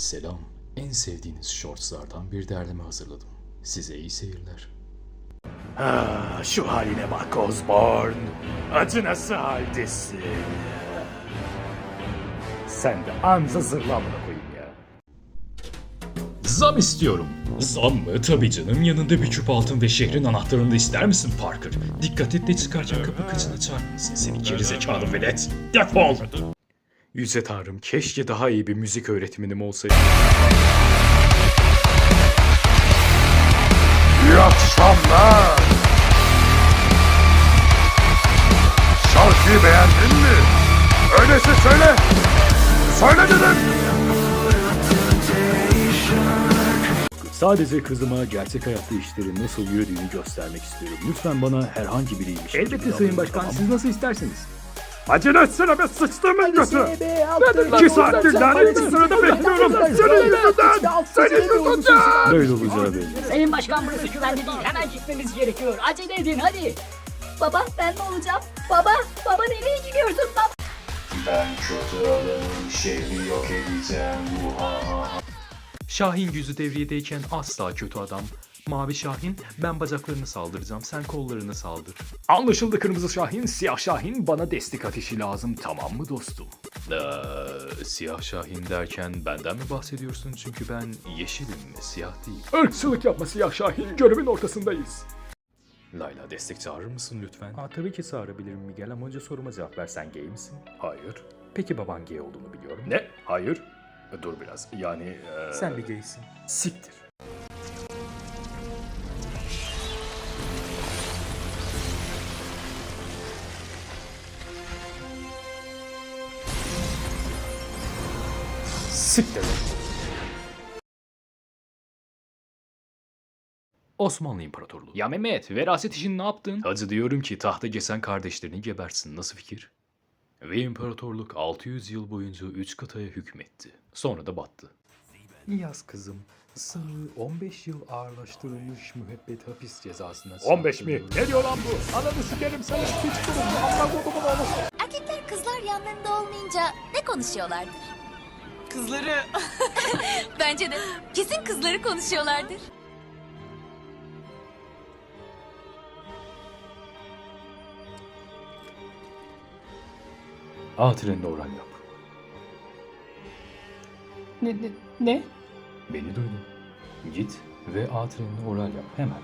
Selam. En sevdiğiniz shortslardan bir derleme hazırladım. Size iyi seyirler. Ah, şu haline bak Osborn. Acı nasıl haldesin? Sen de anza zırlamına koyayım ya. Zam istiyorum. Zam mı? Tabii canım. Yanında bir küp altın ve şehrin anahtarını da ister misin Parker? Dikkat et de çıkarken kapı kıçına çarpmasın seni gerizekalı velet. Defol! Yüce Tanrım keşke daha iyi bir müzik öğretmenim olsaydı. İyi akşamlar. Şarkıyı beğendin mi? Öyleyse söyle. Söyle dedim. Sadece kızıma gerçek hayatta işlerin nasıl yürüdüğünü göstermek istiyorum. Lütfen bana herhangi biriymiş. Elbette Sayın Başkan siz nasıl isterseniz. Acele etsene be sıçtığımın götü. İki saattir lanet sırada bekliyorum. Senin yüzünden. Senin yüzünden. Böyle olacağı belli. Sayın Başkan burası güvenli değil. Hemen gitmemiz gerekiyor. Acele edin hadi. Baba ben ne olacağım? Baba, baba nereye gidiyorsun? Baba. Ben kötü adamım. Şehri yok edeceğim. Şahin yüzü devriyedeyken asla kötü adam. Mavi Şahin, ben bacaklarını saldıracağım, sen kollarını saldır. Anlaşıldı Kırmızı Şahin, Siyah Şahin bana destek ateşi lazım tamam mı dostum? Ee, siyah Şahin derken benden mi bahsediyorsun? Çünkü ben yeşilim, siyah değil. Irkçılık yapma Siyah Şahin, görevin ortasındayız. Layla destek çağırır mısın lütfen? Aa, tabii ki çağırabilirim Miguel ama önce soruma cevap ver sen gay misin? Hayır. Peki baban gay olduğunu biliyorum. Ne? Hayır. Dur biraz yani... e, Sen bir gaysin. Siktir. Siktir. Osmanlı İmparatorluğu. Ya Mehmet, veraset için ne yaptın? Hacı diyorum ki tahta geçen kardeşlerini gebersin. Nasıl fikir? Ve imparatorluk 600 yıl boyunca 3 kıtaya hükmetti. Sonra da battı. Yaz kızım, sana 15 yıl ağırlaştırılmış müebbet hapis cezasına 15 mi? Ne diyor lan bu? Ananı sikerim seni piç kurum. Allah kodumun oğlu. Erkekler kızlar yanlarında olmayınca ne konuşuyorlardır? Kızları Bence de. Kesin kızları konuşuyorlardır. A trenine oran yap. ne ne ne? Beni duydun. Git ve A trenine oral yap hemen.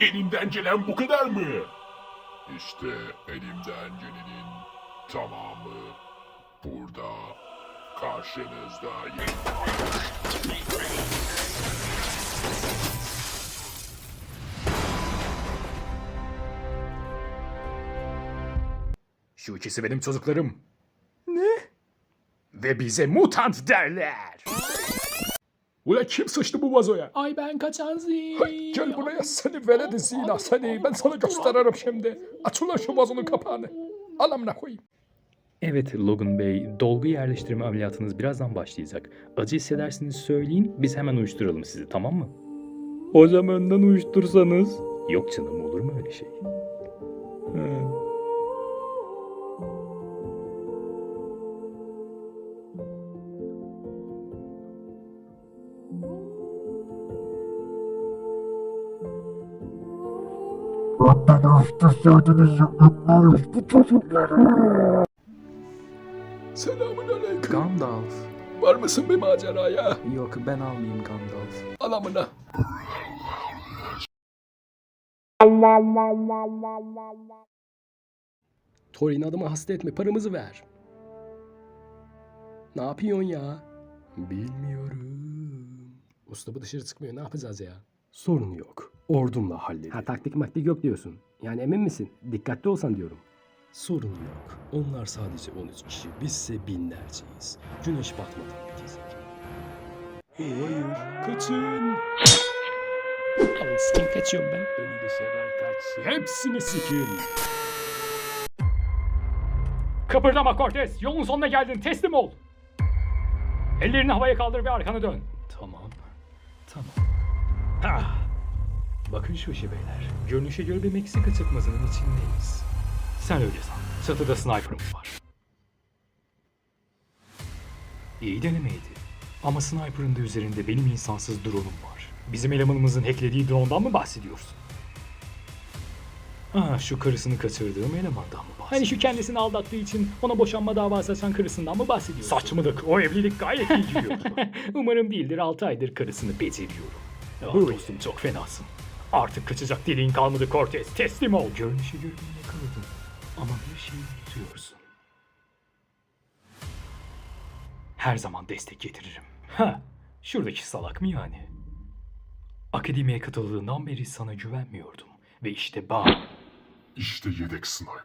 Elimden gelen bu kadar mı? İşte elimden gelenin tamamı burada karşınızda. Şu ikisi benim çocuklarım. Ne? Ve bize mutant derler. Ula kim sıçtı bu vazoya? Ay ben kaçan zil. Hay, gel buraya seni veledin zina seni. Ben sana gösteririm şimdi. Aç ulan şu vazonun kapağını. Al amına koyayım. Evet Logan Bey, dolgu yerleştirme ameliyatınız birazdan başlayacak. Acı hissedersiniz söyleyin, biz hemen uyuşturalım sizi tamam mı? Hocam önden uyuştursanız. Yok canım olur mu öyle şey? Ha. Selamun aleyküm. Gandalf. Var mısın bir maceraya? Yok ben almayayım Gandalf. Al amına. Torin adamı hasta etme paramızı ver. Ne yapıyorsun ya? Bilmiyorum. Usta dışarı çıkmıyor ne yapacağız ya? Sorun yok. Ordumla hallederim. Ha taktik maktik yok diyorsun. Yani emin misin? Dikkatli olsan diyorum. Sorun yok. Onlar sadece 13 kişi. Bizse binlerceyiz. Güneş batmadan bitecek. Hayır. Kaçın. Sikim kaçıyorum ben. Beni de sever kaç. Hepsini sikin. Kıpırdama Cortez, yolun sonuna geldin teslim ol. Ellerini havaya kaldır ve arkanı dön. Tamam. Tamam. Ah, Bakın şu işe beyler. Görünüşe göre bir Meksika çıkmazının içindeyiz. sen öyle san. Çatıda sniper'ım var. İyi denemeydi. Ama sniper'ın da üzerinde benim insansız drone'um var. Bizim elemanımızın hacklediği drone'dan mı bahsediyorsun? Ah şu karısını kaçırdığım elemandan mı bahsediyorsun? Hani şu kendisini aldattığı için ona boşanma davası açan karısından mı bahsediyorsun? Saçmalık. O evlilik gayet iyi gidiyordu. Umarım değildir 6 aydır karısını beceriyorum. Ah dostum çok fenasın. Artık kaçacak deliğin kalmadı Cortez. Teslim ol. Görünüşe göre beni yakaladın. Ama bir şey unutuyorsun. Her zaman destek getiririm. Ha, şuradaki salak mı yani? Akademiye katıldığından beri sana güvenmiyordum. Ve işte bak. İşte yedek sniper.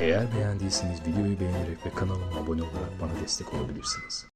Eğer beğendiyseniz videoyu beğenerek ve kanalıma abone olarak bana destek olabilirsiniz.